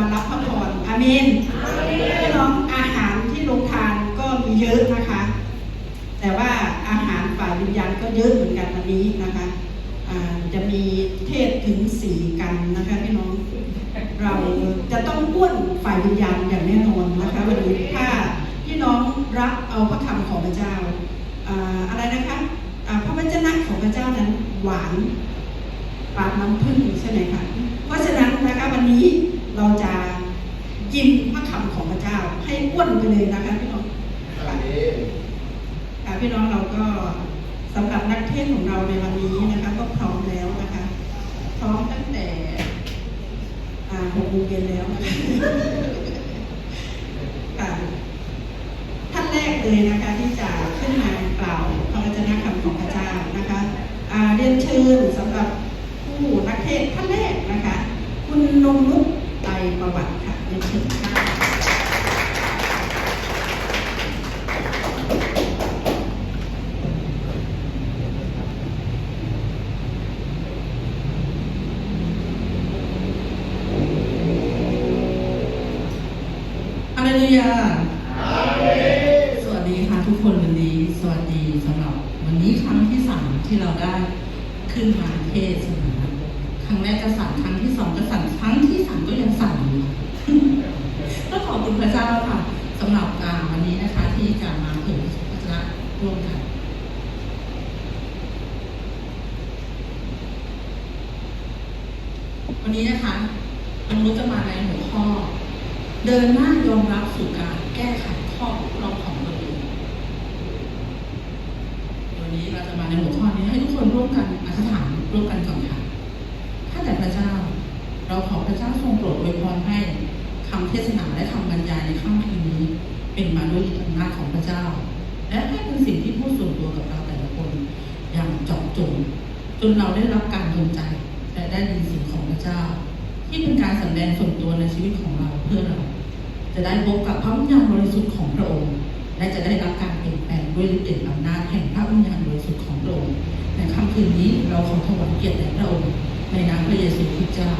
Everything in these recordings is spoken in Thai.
มารับพระพรอาเมนพี่น้องอาหารที่โรงทานก็มีเยอะนะคะ แต่ว่าอาหารฝ่ายวิญญาณก็เยอะเหมือนกันวันนี้นะคะจะมีเทศถึงสี่กันนะคะพี่น้องเราจะต้องป้วนฝ่ายวิญญาณอย่างแน่นอนนะคะวันนี้ถ้าพี่น้องรับเอาพระคำของพระเจ้าอ่าอะไรนะคะพระวจนะของพระเจ้านั้นหวานปานน้ำผึ้งใช่ไหมคะเพราะฉะนั้นนะคะวันนี้ เราจะกินพระคำของพระเจ้า ให้อ้วนไปเลยนะคะพี่น้องอาเมนค่ะพี่น้องเราก็สำหรับนักเทศน์ของเราในวันนี้นะคะก็พร้อมแล้วนะคะ พร้อมตั้งแต่อ่าหกโมงเย็นแล้วนะคะค่ะท่านแรกเลยนะคะที่จะขึ้นมากล่าวพระวจนะคำของพระเจ้านะคะอ่าเรียนเชิญสำหรับผู้นักเทศน์ท่านแรกนะคะ คุณนงนุชไตร ประวัติค่ะเรียนเชิญค่ะฮาเลลูยาสวัสดีค่ะทุกคนวันนี้ สวัสดีสำหรับวันนี้ครั้งที่สามที่เราได้ขึ้นมาเทศนา ครั้งแรกก็สั่นครั้งที่สองก็สั่นครั้งที่สามก็ยังสั่นอยู่ก็ขอบคุณพระเจ้าค่ะสำหรับการวันนี้นะคะ ที่จะมาเผยพระชนะร่วมกันวันนี้นะคะน้องรู้จะมาในหัวข้อ เดินหน้ายอมรับสู่การ เจาะจงจนเราได้รับการดลใจ และได้ยินเสียงของพระเจ้า ที่เป็นการสำแดงส่วนตัวในชีวิตของเราเพื่อเรา จะได้พบกับพระวิญญาณบริสุทธิ์ของพระองค์ และจะได้รับการเปลี่ยนแปลงด้วยฤทธิ์เดชอำนาจแห่งพระวิญญาณบริสุทธิ์ของพระองค์ในค่ำคืนนี้เราขอถวายเกียรติแด่พระองค์ในนามพระเยซูคริสต์เจ้า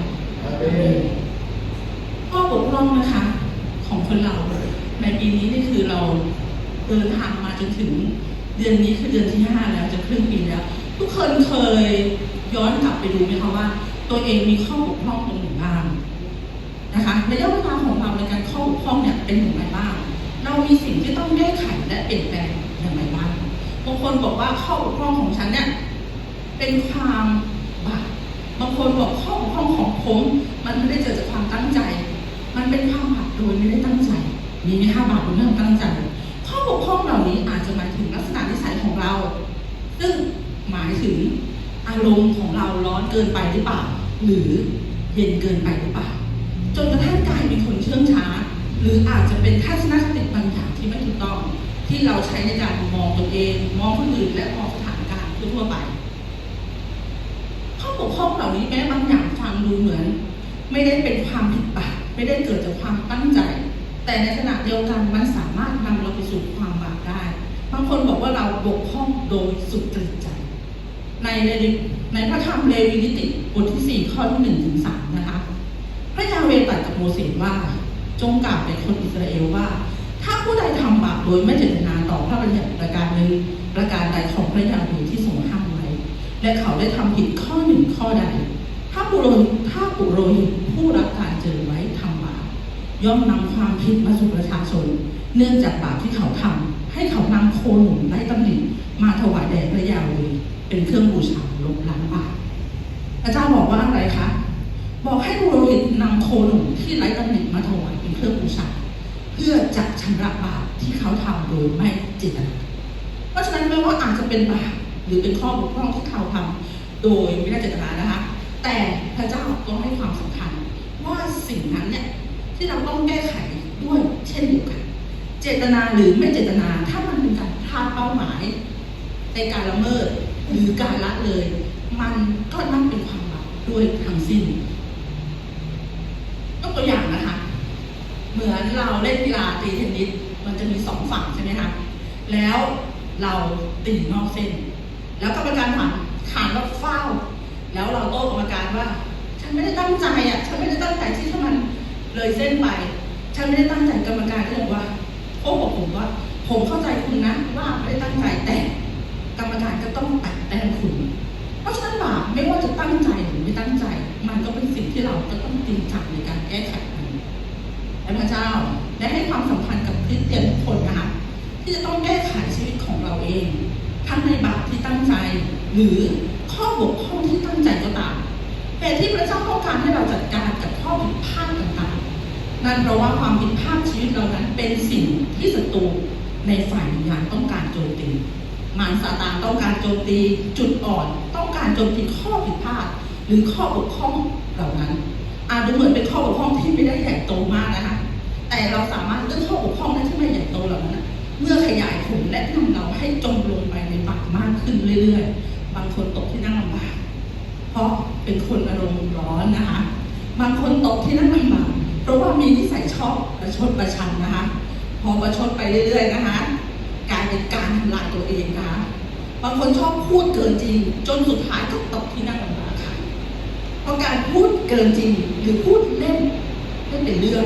อาเมอาเมนนข้อบกพร่องนะคะ ของคนเราในปีนี้นี่คือเราเดินทางมาจนถึงเดือนนี้คือเดือนที่ห้าแล้วจะครึ่งปีแล้ว ทุกคนเคยย้อนกลับไปดูไหมคะว่า ตัวเองมีข้อบกพร่องตรงไหนบ้างนะคะระยะเวลาของเราในการข้าบกพร่องเนี่ยเป็นอย่างไรบ้าง เรามีสิ่งที่ต้องแก้ไขและเปลี่ยนแปลงอย่างไรบ้างบางคนบอกว่าข้อบกพร่องของฉันเนี่ยเป็นความบาปบางคนบอกข้อบกพร่องของผมมันไม่ได้เกิดจากความตั้งใจ มันเป็นความบาปโดยไม่ได้ตั้งใจ มีไหมคะบาปโดยไม่ได้ตั้งใจารมณ์ของเราร้อนเกินไปหรือเปล่า หรือเย็นเกินไปหรือเปล่า จนกระทั่งกลายเป็นคนเชื่องช้า หรืออาจจะเป็นทัศนคติบางอย่างที่ไม่ถูกต้อง ที่เราใช้ในการมองตัวเอง มองคนอื่นและมองสถานการณ์ทั่วไปข้อบกพร่องเหล่านี้แม้บางอย่างฟังดูเหมือน ไม่ได้เป็นความผิดบาปไม่ได้เกิดจากความตั้งใจ แต่ในขณะเดียวกันมันสามารถนำเราไปสู่ความบาปได้ บางคนบอกว่าเราบกพร่องโดยสุดจริตใจ ในในในพระธรรมเลวีนิติบทที่ 4 ข้อที่1ถึง3นะคะ พระยาเวตรัสกับโมเสสว่า จงกล่าวแก่คนอิสราเอลว่า ถ้าผู้ใดทำบาปโดยไม่เจตนาต่อพระบัญญัติประการหนึ่งประการใดของพระยาเวที่ทรงห้ามไว้ และเขาได้ทำผิดข้อหนึ่งข้อใด ถ้าปุโรหิตถ้าปุโรหิตผู้รับการเจอไว้ทำบาปย่อมนำความผิดมาสู่ประชาชน เนื่องจากบาปที่เขาทำให้เขานำโคหนุ่มไร้ตำหนิมาถวายแด่พระยาเว เป็นเครื่องบูชาลบล้างบาปพระเจ้าบอกว่าอะไรคะ บอกให้บุโรหิตนำโคหนุ่มที่ไร้ตำหนิมาถวายเป็นเครื่องบูชาเพื่อจักชำระบาปที่เขาทำโดยไม่เจตนาเพราะฉะนั้นไม่ว่าอาจจะเป็นบาปหรือเป็นข้อบกพร่องที่เขาทำโดยไม่ได้เจตนานะคะ แต่พระเจ้าก็ให้ความสำคัญว่าสิ่งนั้นเนี่ยที่เราต้องแก้ไขด้วยเช่นเดียวกัน เจตนาหรือไม่เจตนาถ้ามันเป็นการพลาดเป้าหมายในการละเมิด หรือการละเลย มันก็นั่นเป็นความบาปด้วยทั้งสิ้นยกตัวอย่างนะคะ เหมือนเราเล่นกีฬาตีเทนนิสมันจะมีสองฝั่งใช่ไหมคะแล้วเราตีนอกเส้น แล้วกรรมการผ่านขานว่าเฝ้าวแล้วเราโต้กรรมการว่า ฉันไม่ได้ตั้งใจอะฉันไม่ได้ตั้งใจที่ถ้ามันเลยเส้นไป ฉันไม่ได้ตั้งใจกรรมการก็บอกว่าโอ้บอกผมว่า ผมเข้าใจคุณนะว่าไม่ได้ตั้งใจแต่กรรมการก็ต้องตัด ต้มคุณ เพราะฉะนั้นบาปไม่ว่าจะตั้งใจหรือไม่ตั้งใจ มันก็เป็นสิ่งที่เราจะต้องจริงจังในการแก้ไขมันและพระเจ้าได้ให้ความสำคัญกับคริสเตียนทุกคนนะคะที่จะต้องแก้ไขชีวิตของเราเอง ทั้งในบาปที่ตั้งใจ หรือข้อบกพร่องที่ตั้งใจก็ตามแต่ที่พระเจ้าต้องการให้เราจัดการกับข้อผิดพลาดต่างๆ นั่นเพราะว่าความผิดพลาดชีวิตเรานั้นเป็นสิ่งที่ศัตรูในฝ่ายวิญญาณต้องการโจมตี มารซาตานต้องการโจมตีจุดอ่อน ต้องการโจมตีข้อผิดพลาด หรือข้อบกพร่องเหล่านั้น อาจดูเหมือนเป็นข้อบกพร่องที่ไม่ได้ใหญ่โตมากนะคะ แต่เราสามารถเลือกข้อบกพร่องนั้นที่ไม่ใหญ่โตเหล่านั้นเมื่อขยายผลและนำเราให้จมลงไปในบาปมากขึ้นเรื่อยๆ บางคนตกที่นั่งลำบาก เพราะเป็นคนอารมณ์ร้อนนะคะ บางคนตกที่นั่งลำบากเพราะว่ามีนิสัยชอบประชดประชันนะคะ พอประชดไปเรื่อยๆนะคะ เป็นการทำลายตัวเองนะคะบางคนชอบพูดเกินจริง จนสุดท้ายก็ตกที่นั่งลำบากค่ะ เพราะการพูดเกินจริงหรือพูดเล่นไม่นเป็นเรื่อง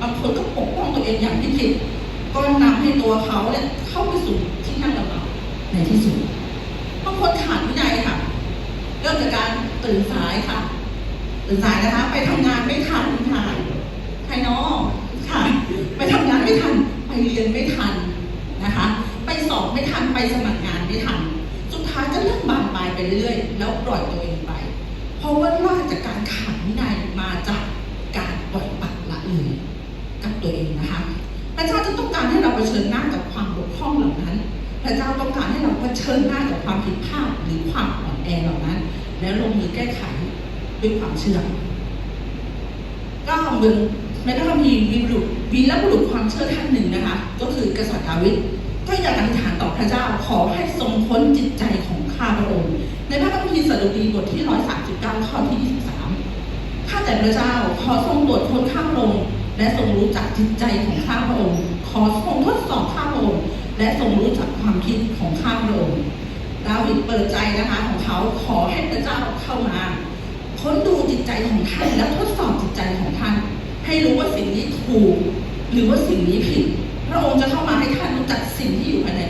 บางคนก็ปกป้องตัวเองอย่างที่ผิดก็นำให้ตัวเขาเนี่ยเข้าไปสู่ที่นั่งลำบากในที่สุดบางคนขาดวินัยค่ะเริ่มจากการตื่นสายค่ะตื่นสายนะคะ ไปทำงานไม่ทันค่ะใครเนาะค่ะ ไปทำงานไม่ทัน ไปเรียนไม่ทันนะคะ ไปสอบ ไปสมัครงานไม่ทันสุดท้ายก็เริ่มบานปลายไปเรื่อย แล้วปล่อยตัวเองไป เพราะว่าล่าจากการขาดวินัยมาจากการปล่อยปละละเลยกับตัวเองนะคะพระเจ้าจะต้องการให้เราเผชิญหน้ากับความบกพร่องเหล่านั้น พระเจ้าต้องการให้เราเผชิญหน้ากับความผิดพลาดหรือความอ่อนแอเหล่านั้น แล้วลงมือแก้ไขด้วยความเชื่อก็เหมือนในพระคัมภีร์วีบุรุษวีรบุรุษความเชื่อท่านหนึ่งนะคะ ก็คือกษัตริย์ดาวิดก็อยากอธิษฐานต่อ พระเจ้าขอให้ทรงพ้นจิตใจของข้าพระองค์ ในพระคัมภีร์สดุดีบทที่ 139 ข้อที่ 23 ข้าแต่พระเจ้าขอทรงตรวจค้นข้าพระองค์และทรงรู้จักจิตใจของข้าพระองค์ ขอทรงทดสอบข้าพระองค์ และทรงรู้จักความคิดของข้าพระองค์ดาวิดเปิดใจนะคะของเขาขอให้พระเจ้าเข้ามาค้นดูจิตใจของท่านและทดสอบจิตใจของท่าน ให้รู้ว่าสิ่งนี้ถูก หรือว่าสิ่งนี้ผิด พระองค์จะเข้ามาให้ท่านรู้จักสิ่งที่อยู่ภายใน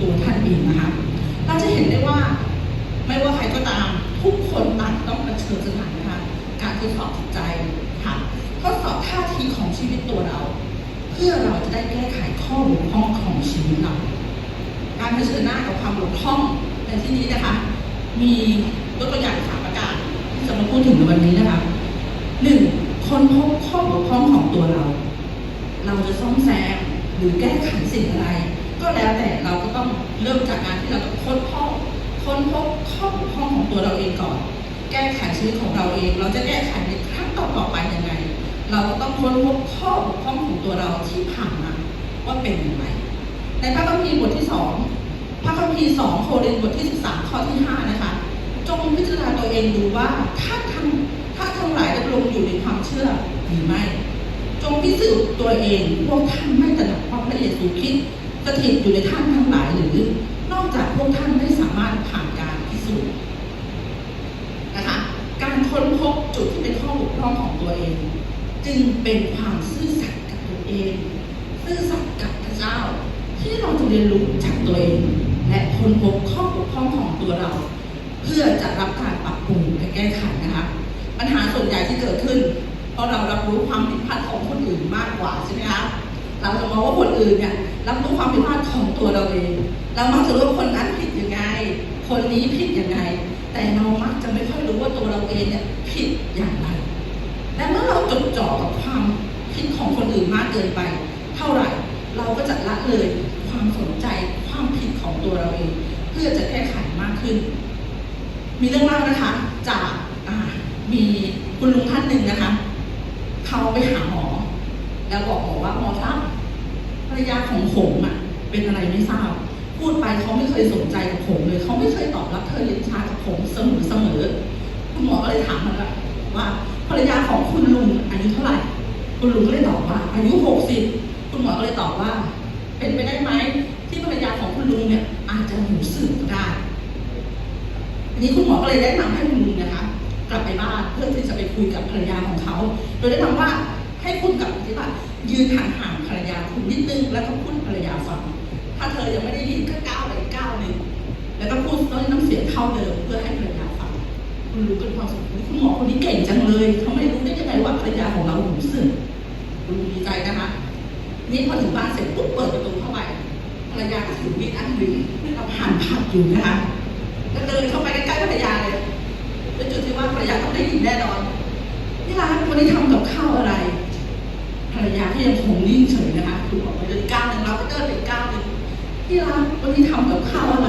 ตัวท่านเองนะคะ เราจะเห็นได้ว่าไม่ว่าใครก็ตามทุกคนต่างต้องเผชิญสถานนะคะการทดสอบจิตใจค่ะทดสอบท่าทีของชีวิตตัวเรา เพื่อเราจะได้แก้ไขข้อบกพร่องของชีวิตเรา การเผชิญหน้ากับความบกพร่องในที่นี้นะคะ มียกตัวอย่างสามประการที่จะมาพูดถึงในวันนี้นะคะหนึ่งคนพบข้อบกพร่องของตัวเรา เราจะซ่อมแซมหรือแก้ไขสิ่งอะไร ก็แล้วแต่เราก็ต้องเริ่มจากการที่เราต้องค้นพบค้นพบข้อบกพร่องของตัวเราเองก่อน แก้ไขชีวิตของเราเอง เราจะแก้ไขในครั้งต่อๆไปยังไง เราต้องค้นพบข้อบกพร่องของตัวเราที่ผ่านมาว่าเป็นอย่างไรในพระคัมภีร์บทที่สองพระคัมภีร์สองโครินธ์บทที่สิบสามข้อที่ห้านะคะ จงพิจารณาตัวเองดูว่าถ้าทั้งถ้าทั้งหลายดำรงอยู่ในความเชื่อหรือไม่ จงพิสูจน์ตัวเองพวกท่านไม่ตระหนักว่าพระเยซูคริสต์ สถิตอยู่ในท่านทั้งหลายหรือ นอกจากพวกท่านไม่สามารถผ่านการพิสูจน์นะคะการค้นพบจุดที่เป็นข้อบกพร่องของตัวเอง จึงเป็นความซื่อสัตย์กับตัวเอง ซื่อสัตย์กับพระเจ้า ที่เราจะเรียนรู้จากตัวเอง และค้นพบข้อบกพร่องของตัวเรา เพื่อจะรับการปรับปรุงและแก้ไขนะคะปัญหาส่วนใหญ่ที่เกิดขึ้นเพราะเรารับรู้ความผิดพลาดของคนอื่นมากกว่าใช่ไหมคะ เราจะมองว่าคนอื่นเนี่ยรับรู้ความผิดพลาดของตัวเราเอง เรามักจะรู้ว่าคนนั้นผิดยังไง คนนี้ผิดยังไง แต่เรามักจะไม่ค่อยรู้ว่าตัวเราเองเนี่ยผิดอย่างไร และเมื่อเราจดจ่อกับความคิดของคนอื่นมากเกินไป เท่าไหร่เราก็จะละเลยความสนใจความผิดของตัวเราเอง เพื่อจะแก้ไขมากขึ้น มีเรื่องเล่านะคะ จากมีคุณลุงท่านหนึ่งนะคะ เขาไปหาหมอ แล้วบอกหมอว่าหมอครับภ รรยาของผมอะเป็นอะไรไม่ทราบ พูดไปเขาไม่เคยสนใจกับผมเลยเขาไม่เคยตอบรับเธอเย็นชากับผมเสมอเสมอคุณหมอก็เลยถามมันว่าภรรยาของคุณลุงอายุเท่าไหร่ คุณลุงก็เลยตอบว่า อายุหกสิบคุณหมอก็เลยตอบว่า เป็นไปได้ไหมที่ภรรยาของคุณลุงเนี่ยอาจจะหูสื่อก็ได้ทีนี้คุณหมอก็เลยแนะนำให้คุณลุงนะคะ กลับไปบ้านเพื่อที่จะไปคุยกับภรรยาของเขา โดยได้ทำว่า ให้คุณกับที่ว่ายืนห่างๆภรรยาคุณนิดนึงแล้วก็พูดภรรยาฟังถ้าเธอยังไม่ได้ยินก็ก้าวไปก้าวหนึ่งแล้วก็พูดด้วยน้ำเสียงเท่าเดิมเพื่อให้ภรรยาฟังคุณรู้เป็นความสุขคุณหมอคนนี้เก่งจังเลยเขาไม่รู้ได้ยังไงว่าภรรยาของเราหูสึกคุณดีใจนะคะนี่พอถึงบ้านเสร็จปุ๊บเปิดประตูเข้าไปภรรยาก็ถือมีดอันหนึ่งเราผ่านผักอยู่นะคะก็เดินเข้าไปใกล้ๆภรรยาเลยเป็นจุดที่ว่าภรรยาต้องได้ยินแน่นอนนี่ร้านวันนี้ทำกับข้าวอะไร ภรรยาก็ยังคงนิ่งเฉยนะคะคุณบอกไปเดินก้าวหนึ่งเราก็เดินไปก้าวหนึ่งที่ร้านวันนี้ทำกับข้าวอะไร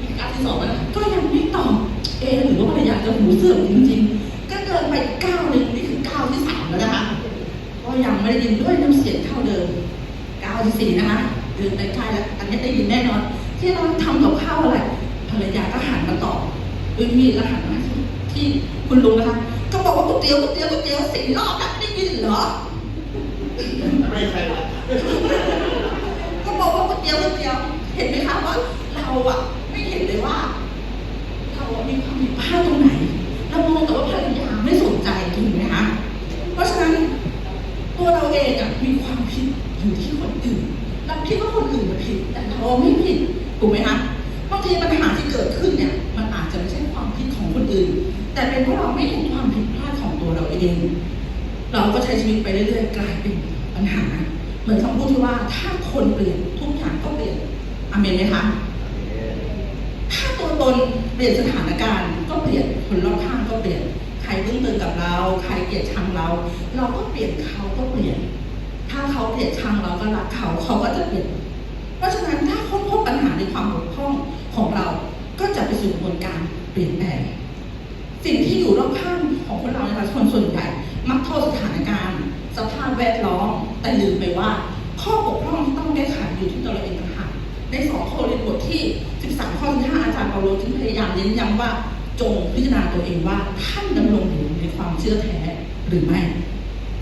อีกอันที่สองนะก็ยังไม่ตอบเอหรือว่าภรรยาจะหูเสื่อมจริงๆ ก็เดินไปก้าวหนึ่งนี่คือก้าวที่สามแล้วนะคะก็ยังไม่ได้ยินด้วยน้ำเสียงเท่าเดิมก้าวที่สี่นะคะเดินไปใกล้แล้วอันนี้ได้ยินแน่นอน ที่เราทำกับข้าวอะไรภรรยาก็หันมาตอบด้วยมีดแล้วหันมาที่คุณลุงนะคะก็บอกว่าก๋วยเตี๋ยวก๋วยเตี๋ยวก๋วยเตี๋ยวสี่รอบแล้วได้ยินเหรอ ไม่ใช่ละ ก็ บอกว่าก๋วยเตี๋ยวเตี๋ยว เห็นไหมคะว่าเราอะไม่เห็นเลยว่า เรามีความผิดพลาดตรงไหน เรามองแต่ว่าภรรยาไม่สนใจถูกไหมคะ เพราะฉะนั้นตัวเราเองอะมีความผิดอยู่ที่คนอื่น เราคิดว่าคนอื่นผิด แต่เราไม่ผิดถูกไหมคะบางทีปัญหาที่เกิดขึ้นเนี่ย มันอาจจะไม่ใช่ความผิดของคนอื่น แต่เป็นเพราะเราไม่เห็นความผิดพลาดของตัวเราเอง เราก็ใช้ชีวิตไปเรื่อยๆ กลายเป็นปัญหา เหมือนคำพูดที่ว่าถ้าคนเปลี่ยน ทุกอย่างก็เปลี่ยนอเมนไหมคะถ้าตัวตนเปลี่ยนสถานการณ์ก็เปลี่ยนคนรอบข้างก็เปลี่ยน ใครพึ่งตือนกับเรา ใครเกลียดชังเรา เราก็เปลี่ยนเขาก็เปลี่ยน ถ้าเขาเกลียดชังเราก็รักเขาเขาก็จะเปลี่ยน เพราะฉะนั้นถ้าค้นพบปัญหาในความบกพร่องของเราก็จะไปสู่กระบวนการเปลี่ยนแปลงสิ่งที่อยู่รอบข้างของคนเราในประชาชนส่วนใหญ่มักโทษสถานการณ์ สภาพแวดล้อมแต่ลืมไปว่า ข้อบกพร่องที่ต้อง อยู่ที่ตัวเราเองต่างหากในสองโครินบทที่ 13 ข้อที่5อาจารย์เปาโลจึงพยายามเน้นย้ำว่าจงพิจารณาตัวเองว่าท่านดำรงอยู่ในความเชื่อแท้หรือไม่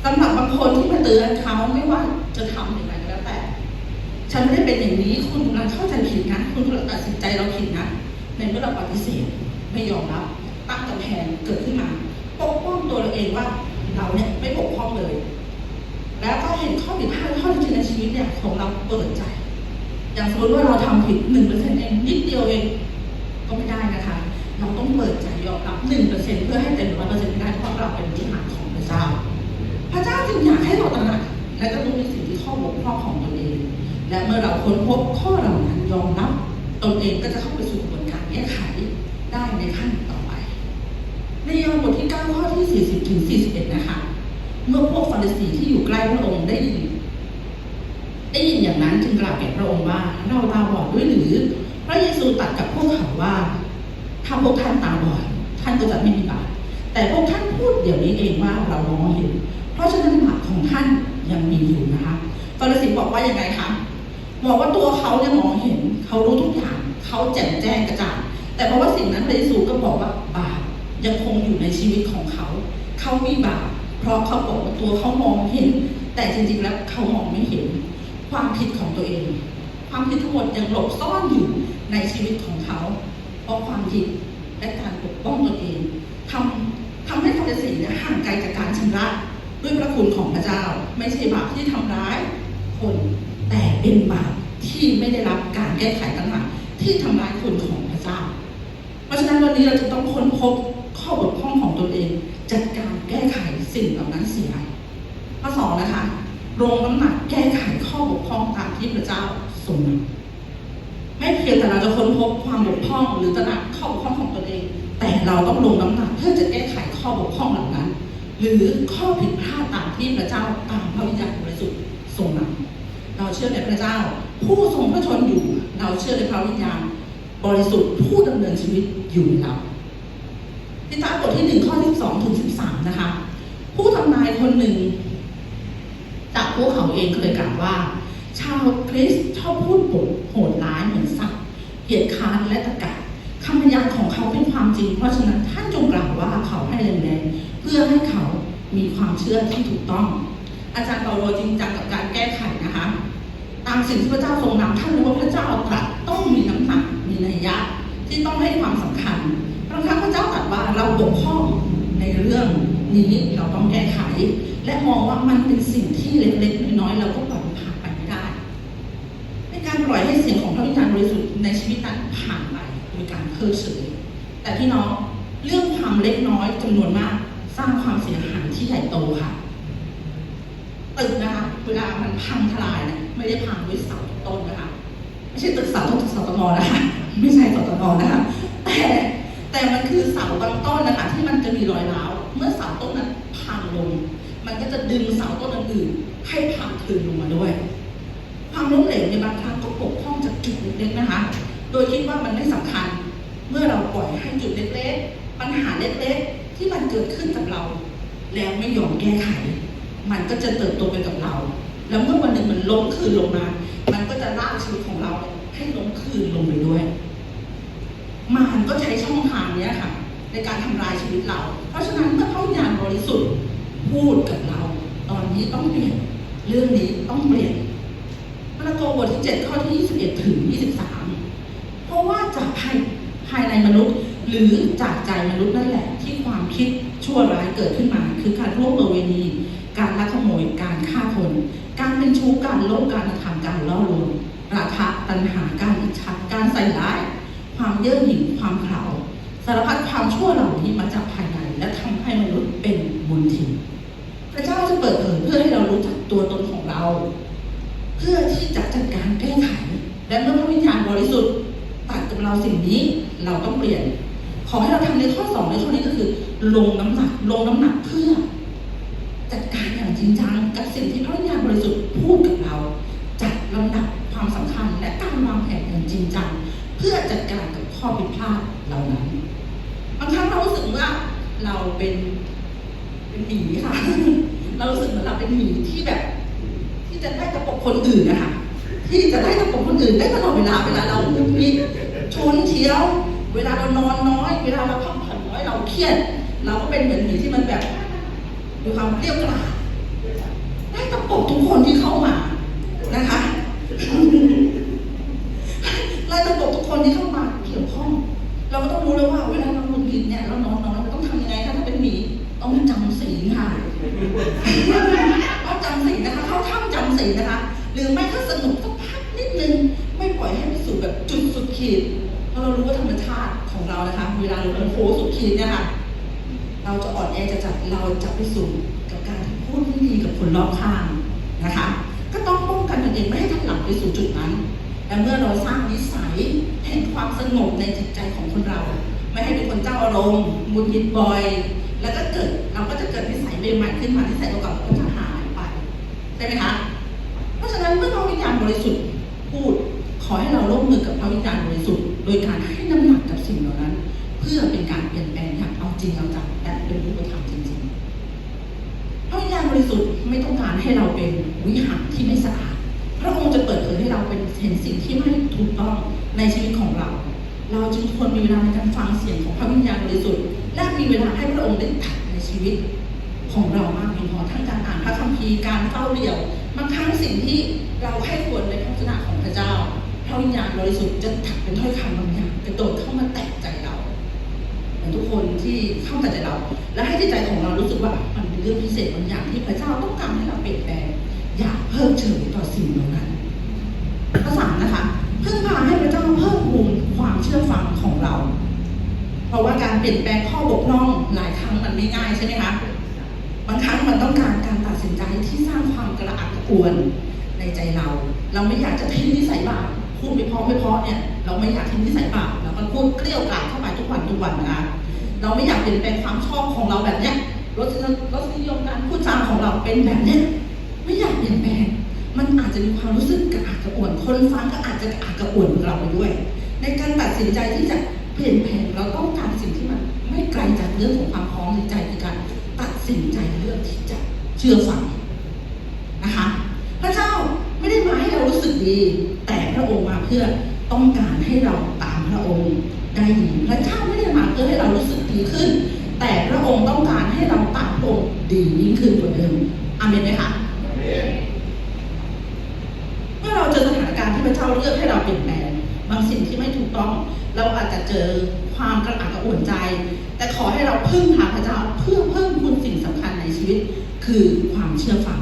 สำหรับบางคนที่มาเตือนเขาไม่ว่าจะทำอย่างไรก็แล้วแต่ ฉันไม่ได้เป็นอย่างนี้คุณกำลังเข้าใจผิดนะ คุณกำลังตัดสินใจเราผิดนะในเมื่อเราปฏิเสธไม่ยอมรับตั้งกำแพงเกิดขึ้นมาปกป้องตัวเราเองว่าเราเนี่ยไม่บกพร่องเลย แล้วก็เห็นข้อผิดพลาดข้อที่จริงในชีวิตเนี่ยของเราเปิดใจ อย่างสมมติว่าเราทำผิดหนึ่งเปอร์เซ็นต์เองนิดเดียวเองก็ไม่ได้นะคะ เราต้องเปิดใจยอมรับหนึ่งเปอร์เซ็นต์เพื่อให้เต็มร้อยเปอร์เซ็นต์ไม่ได้เพราะเราเป็นวิหารของพระเจ้า พระเจ้าจึงอยากให้เราตระหนักและก็รู้ในสิ่งที่ข้อบกพร่องของตนเอง และเมื่อเราค้นพบข้อเหล่านั้นยอมรับตนเองก็จะเข้าไปสู่กระบวนการแก้ไขได้ในขั้นต่อไปในยอห์นบทที่9ข้อที่ 40ถึง41 นะคะ เมื่อพวกฟาริสีที่อยู่ใกล้พระองค์ได้ยินได้ยินอย่างนั้นจึงกล่าวแก่พระองค์ว่า เราตาบอดด้วยหรือ พระเยซูตรัสกับพวกเขาว่าถ้าพวกท่านตาบอดท่านก็จะไม่มีบาปแต่พวกท่านพูดเดี๋ยวนี้เองว่าเรามองเห็น เพราะฉะนั้นบาปของท่านยังมีอยู่นะคะฟาริสีบอกว่ายังไงคะบอกว่าตัวเขาเนี่ยมองเห็น เขารู้ทุกอย่างเขาแจ่มแจ้งกระจ่างแต่เพราะว่าสิ่งนั้นพระเยซูก็บอกว่าบาปยังคงอยู่ในชีวิตของเขา เขามีบาป เพราะเขาบอกว่าตัวเขามองเห็น แต่จริงๆแล้วเขามองไม่เห็น ความผิดของตัวเอง ความผิดทั้งหมดยังหลบซ่อนอยู่ในชีวิตของเขา เพราะความผิดและการปกป้องตัวเองทำทำให้ฟาริสียห่างไกลจากการชำระด้วยพระคุณของพระเจ้า ไม่ใช่บาปที่ทำร้ายคนแต่เป็นบาปที่ไม่ได้รับการแก้ไขต่างหากที่ทำร้ายคนของพระเจ้า เพราะฉะนั้นวันนี้เราจะต้องค้นพบข้อบกพร่องของตนเอง จัดการแก้ไข สิ่งเหล่านั้นเสีย ข้อสองนะคะ ลงน้ำหนักแก้ไขข้อบกพร่องตามที่พระเจ้าทรงนำไม่เพียงแต่เราจะค้นพบความบกพร่องหรือตระหนักข้อบกพร่องของตนเอง แต่เราต้องลงน้ำหนักเพื่อจะแก้ไขข้อบกพร่องเหล่านั้น หรือข้อผิดพลาดตามที่พระเจ้าตามพระวิญญาณบริสุทธิ์ทรงนำเราเชื่อในพระเจ้า ผู้ทรงพระชนอยู่ เราเชื่อในพระวิญญาณบริสุทธิ์ผู้ดำเนินชีวิตอยู่ในเราทิตาบทที่หนึ่งข้อที่สองถึงสิบสามนะคะ ผู้ทำนายคนหนึ่ง จากพวกเขาเองเคยกล่าวว่า ชาวคริสต์ชอบพูดโหดร้ายเหมือนสัตว์เหยียดค้านและตะกะคำพยานของเขาเป็นความจริง เพราะฉะนั้นท่านจงกล่าวว่าเขาให้แรงๆเพื่อให้เขามีความเชื่อที่ถูกต้อง อาจารย์เปาโลจริงจังกับการแก้ไขนะคะ ตามสิ่งที่พระเจ้าทรงนำท่านรู้ว่าพระเจ้าตรัสต้องมีน้ำหนักมีนัยยะที่ต้องให้ความสำคัญบางครั้งพระเจ้าตรัสว่าเราบกพร่องในเรื่อง นี้เราต้องแก้ไข และมองว่ามันเป็นสิ่งที่เล็กๆน้อยๆเราก็ปล่อยมันผ่านไปไม่ได้ ในการปล่อยให้เสียงของพระวิญญาณบริสุทธิ์ในชีวิตนั้นผ่านไปโดยการเพิกเฉยแต่พี่น้องเรื่องความเล็กน้อยจำนวนมาก สร้างความเสียหายที่ใหญ่โตค่ะตึกนะคะเวลามันพังทลายเนี่ยไม่ได้พังด้วยเสาต้นนะคะไม่ใช่ตึกเสาต้นตึกเสาตงนะคะไม่ใช่เสาตงนะคะแต่ แต่มันคือเสาบางต้นนะคะที่มันจะมีรอยร้าว เมื่อเสาต้นนั้นพังลง มันก็จะดึงเสาต้นอื่นให้พังคืนลงมาด้วย ความล้มเหลวในบางครั้งก็ปกป้องจากจุดเล็กๆนะคะ โดยคิดว่ามันไม่สำคัญ เมื่อเราปล่อยให้จุดเล็กๆ ปัญหาเล็กๆ ที่มันเกิดขึ้นกับเรา แล้วไม่ยอมแก้ไข มันก็จะเติบโตไปกับเรา แล้วเมื่อวันหนึ่งมันล้มคืนลงมา มันก็จะลากชีวิตของเราให้ล้มคืนลงไปด้วย มารก็ใช้ช่องทางนี้ค่ะ ในการทำลายชีวิตเรา เพราะฉะนั้นเมื่อพระวิญญาณบริสุทธิ์พูดกับเรา ตอนนี้ต้องเปลี่ยนเรื่องนี้ต้องเปลี่ยนมาระโกบทที่ 7 ข้อที่ 21 ถึง 23 เพราะว่าจากภายภายในมนุษย์ หรือจากใจมนุษย์นั่นแหละ ที่ความคิดชั่วร้ายเกิดขึ้นมา คือการร่วมประเวณี การลักขโมยการฆ่าคน การเป็นชู้การโลภการกระทำการล่อลวงราคะตัณหาการอิจฉาการใส่ร้าย ความเย่อหยิ่งความขลาสารพัดความชั่วเหล่านี้มาจากภายในและทำให้มนุษย์เป็นบุญทินพระเจ้าจะเปิดเผยเพื่อให้เรารู้จักตัวตนของเรา เพื่อที่จะจัดการแก้ไข และเมื่อพระวิญญาณบริสุทธิ์ตัดกับเราสิ่งนี้เราต้องเปลี่ยน ขอให้เราทำในข้อสองในข้อนี้ก็คือ ลงน้ำหนักลงน้ำหนักเพื่อ จัดการอย่างจริงจังกับสิ่งที่พระวิญญาณบริสุทธิ์พูดกับเราจัดลำดับ พื่อจัดการกับข้อผิดพลาดเหล่านั้น บางครั้งเรารู้สึกว่าเราเป็นเป็นหมีค่ะ เรารู้สึกเหมือนเราเป็นหมีที่แบบ ที่จะได้กระปกคนอื่นนะคะที่จะได้กระปกคนอื่นได้ตลอดเวลาเวลาเราหงุดหงิดชนเชียว เวลาเรานอนน้อย เวลาเราพักผ่อนน้อยเราเครียด เราก็เป็นเหมือนหมีที่มันแบบมีความเรี้ยวกราดได้กระปกทุกคนที่เข้ามานะคะ ไล่ระบบทุกคนที่เข้ามาเกี่ยวข้อง เราก็ต้องรู้แล้วว่าเวลาเราหงุดหงิดเนี่ยเรานอนน้อยเราต้องทำยังไงคะถ้าเป็นหมีต้องจำศีลค่ะต้องจำศีลนะคะ เข้าถ้ำจำศีลนะคะ หรือไม่ก็สนุกสักพักนิดนึงไม่ปล่อยให้ไปสู่แบบจุดสุดขีดเพราะเรารู้ว่าธรรมชาติของเรานะคะ เวลาเราโมโหสุดขีดเนี่ยค่ะเราจะอ่อนแอจะจัดเราจะไปสู่กับการพูดไม่ดีกับคนรอบข้างนะคะ ก็ต้องป้องกันตนเองไม่ให้ท่านหลังไปสู่จุดนั้นและเมื่อเราสร้างนิสัยแห่งความสงบในจิตใจของคนเรา ไม่ให้เป็นคนเจ้าอารมณ์หงุดหงิดบ่อย แล้วก็เกิดเราก็จะเกิดนิสัยใหม่ๆขึ้นมานิสัยเก่าๆก็จะหายไปใช่ไหมคะเพราะฉะนั้นเมื่อพระวิญญาณบริสุทธิ์พูดขอให้เราร่วมมือกับพระวิญญาณบริสุทธิ์โดยการให้น้ำหนักกับสิ่งเหล่านั้น เพื่อเป็นการเปลี่ยนแปลงอย่างเอาจริงเอาจังและเป็นรูปธรรมจริงๆพระวิญญาณบริสุทธิ์ไม่ต้องการให้เราเป็นวิหารที่ไม่สะอาดพระองค์จะเปิดเผยให้เราเป็นเห็นสิ่งที่ไม่ถูกต้องในชีวิตของเรา เราจึงควรมีเวลาในการฟังเสียงของพระวิญญาณบริสุทธิ์ และมีเวลาให้พระองค์ได้ตัดในชีวิตของเรามากเพียงพอทั้งการอ่านพระคัมภีร์การเฝ้าเดี่ยวบางครั้งสิ่งที่เราให้ควรในพระวจนะของพระเจ้า พระวิญญาณบริสุทธิ์จะถักเป็นถ้อยคำบางอย่างกระโดดเข้ามาแตะใจเราเหมือนทุกคนที่เข้ามาใจเรา และให้ใจของเรารู้สึกว่ามันเป็นเรื่องพิเศษบางอย่างที่พระเจ้าต้องการให้เราเปลี่ยนแปลงอย่าเพิ่มเฉยต่อสิ่งเหล่านั้นข้อสามนะคะเพึ่งพาให้พระเจ้าเพิ่ม ชื่อฟังของเรา เพราะว่าการเปลี่ยนแปลงข้อบกพร่องหลายครั้งมันไม่ง่ายใช่ไหมคะ บางครั้งมันต้องการการตัดสินใจที่สร้างความกระอักกระอ่วนในใจเรา เราไม่อยากจะทิ้งนิสัยบาปพูดไม่พอไม่พอเนี่ย เราไม่อยากทิ้งนิสัยบาปเราก็พูดเกลี้ยวกล่อมเข้าไปทุกวันทุกวันนะคะ เราไม่อยากเปลี่ยนแปลงความชอบของเราแบบเนี้ยรสนิยมรสนิยมการพูดจาของเราเป็นแบบเนี้ยไม่อยากเปลี่ยนแปลงมันอาจจะมีความรู้สึกกระอักกระอ่วนคนฟังก็อาจจะกระอักกระอ่วนเราไปด้วย ในการตัดสินใจที่จะเปลี่ยนแปลงเราต้องการสิ่งที่มันไม่ไกลจากเรื่องของความพร้อมในใจคือการตัดสินใจเลือกที่จะเชื่อฟังนะคะพระเจ้าไม่ได้มาให้เรารู้สึกดี แต่พระองค์มาเพื่อต้องการให้เราตามพระองค์ได้ดีพระเจ้าไม่ได้มาเพื่อให้เรารู้สึกดีขึ้น แต่พระองค์ต้องการให้เราตามพระองค์ดียิ่งขึ้นกว่าเดิมอาเมนไหมคะเมื่อเราเจอสถานการณ์ที่พระเจ้าเลือกให้เราเปลี่ยนแปลง บางสิ่งที่ไม่ถูกต้อง เราอาจจะเจอความกระอักกระอ่วนใจ แต่ขอให้เราพึ่งหาพระเจ้าเพื่อเพิ่มพูนสิ่งสำคัญในชีวิต คือความเชื่อฟัง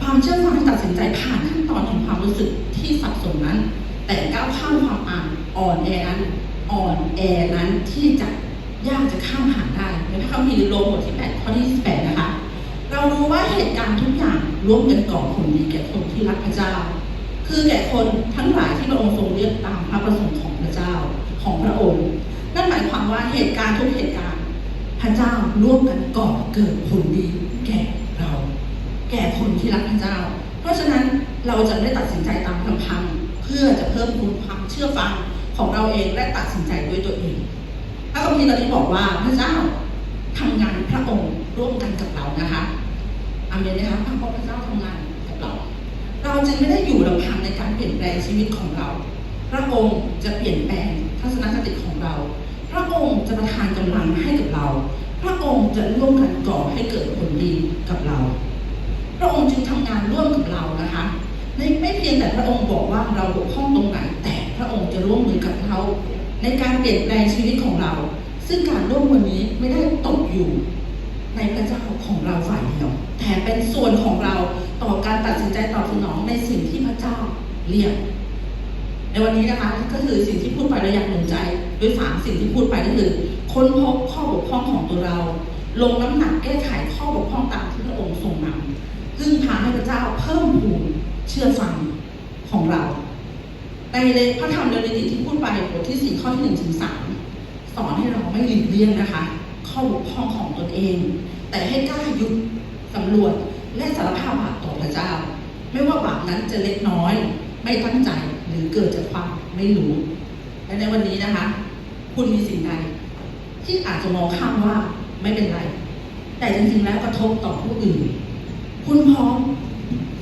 ความเชื่อฟังที่ตัดสินใจผ่านขั้นตอนของความรู้สึกที่สับสนนั้น แต่ก้าวข้ามความอ่านอ่อนแอนั้นอ่อนแอนั้นที่จะยากจะข้ามผ่านได้ในพระคัมภีร์โรมบทที่8ข้อที่28นะคะเรารู้ว่าเหตุการณ์ทุกอย่างร่วมกันก่อผลดีแก่คนที่รักพระเจ้า คือแก่คนทั้งหลายที่พระองค์ทรงเลือกตามพระประสงค์ของพระเจ้าของพระองค์ นั่นหมายความว่าเหตุการณ์ทุกเหตุการณ์ พระเจ้าร่วมกันก่อเกิดผลดีแก่เรา แก่คนที่รักพระเจ้า เพราะฉะนั้นเราจะไม่ตัดสินใจตามลำพังเพื่อจะเพิ่มพูนความเชื่อฟังของเราเองและตัดสินใจด้วยตัวเองพระคัมภีร์ตอนนี้บอกว่าพระเจ้าทำงานพระองค์ร่วมกันกับเรานะคะอาเมนนะคะพระพระเจ้าทำงาน เราจึงไม่ได้อยู่ลำพังในการเปลี่ยนแปลงชีวิตของเรา พระองค์จะเปลี่ยนแปลงทัศนคติของเรา พระองค์จะประทานกำลังให้กับเรา พระองค์จะร่วมกันก่อให้เกิดผลดีกับเรา พระองค์จึงทำงานร่วมกับเรานะคะไม่เพียงแต่พระองค์บอกว่าเราบกพร่องตรงไหน แต่พระองค์จะร่วมมือกับเราในการเปลี่ยนแปลงชีวิตของเรา ซึ่งการร่วมมือนี้ไม่ได้ตกอยู่ ในพระเจ้าของเราฝ่ายเดียวแต่เป็นส่วนของเรา ต่อการตัดสินใจตอบสนองในสิ่งที่พระเจ้าเรียก ในวันนี้นะคะก็คือสิ่งที่พูดไปเราอยากหนุนใจด้วยสามสิ่งที่พูดไปก็คือค้นพบข้อบกพร่องของตัวเรา ลงน้ำหนักแก้ไขข้อบกพร่องตามที่พระองค์ทรงนำพึ่งพาให้พระเจ้าเพิ่มพูนเชื่อฟังของเราในพระธรรมเรนิติที่พูดไปบทที่สี่ข้อที่หนึ่งถึงสามสอนให้เราไม่หลีกเลี่ยงนะคะ ข้อบกพร่องของตนเอง แต่ให้กล้ายุดสำรวจและสารภาพ พระเจ้า ไม่ว่าบาปนั้นจะเล็กน้อย ไม่ตั้งใจหรือเกิดจากความไม่รู้และในวันนี้นะคะ คุณมีสิ่งใดที่อาจจะมองข้ามว่าไม่เป็นไร แต่จริงๆแล้วกระทบต่อผู้อื่น คุณพร้อม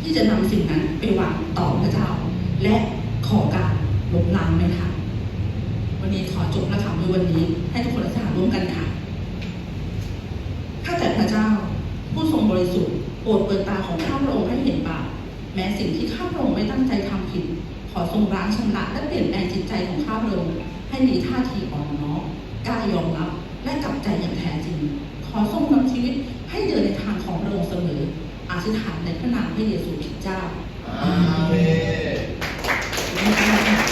ที่จะนำสิ่งนั้นไปวางต่อพระเจ้า และขอการลบล้างไหมคะวันนี้ขอจบพระธรรมด้วยวันนี้ ให้ทุกคนรักษาร่วมกันค่ะข้าแต่พระเจ้า ผู้ทรงบริสุทธิ์ รดเปิดตาของข้าพระองค์ให้เห็นบาปแม้สิ่งที่ข้าพระองค์ไม่ตั้งใจทำผิด ขอทรงล้างชำระและเปลี่ยนแปลงจิตใจของข้าพระองค์ให้มีท่าทีอ่อนน้อมกล้ายอมรับและกลับใจอย่างแท้จริง ขอทรงนำชีวิตให้เดินในทางของพระองค์เสมออธิษฐานในพระนามพระเยซูคริสต์เจ้าอาเมน